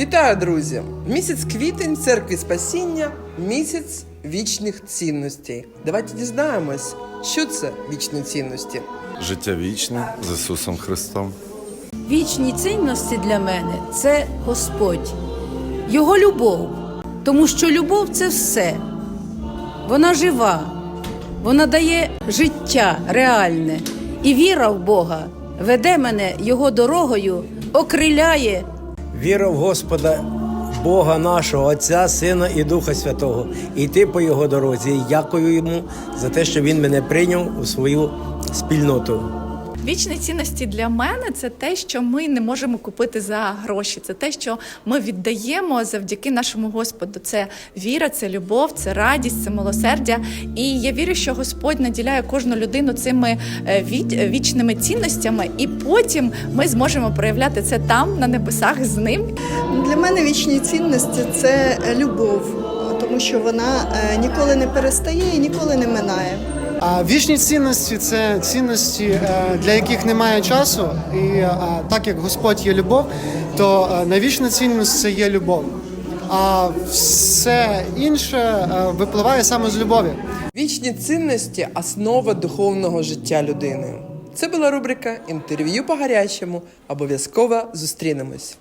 Вітаю, друзі! Місяць квітень церкві спасіння місяць вічних цінностей. Давайте дізнаємось, що це вічні цінності. Життя вічне з Ісусом Христом. Вічні цінності для мене це Господь, Його любов, тому що любов це все. Вона жива, вона дає життя реальне, і віра в Бога веде мене Його дорогою, окриляє. Віра в Господа, Бога нашого, Отця, Сина і Духа Святого, і йти по Його дорозі. Дякую йому за те, що він мене прийняв у свою спільноту. Вічні цінності для мене це те, що ми не можемо купити за гроші. Це те, що ми віддаємо завдяки нашому Господу. Це віра, це любов, це радість, це милосердя. І я вірю, що Господь наділяє кожну людину цими е, вічними цінностями, і потім ми зможемо проявляти це там, на небесах, з ним. Для мене вічні цінності це любов, тому що вона е, ніколи не перестає і ніколи не минає. А вічні цінності це цінності, е, для яких немає часу. І е, так як Господь є любов, то е, найвічна цінність це є любов. А все інше випливає саме з любові. Вічні цінності основа духовного життя людини. Це була рубрика Інтерв'ю по гарячому. Обов'язково зустрінемось.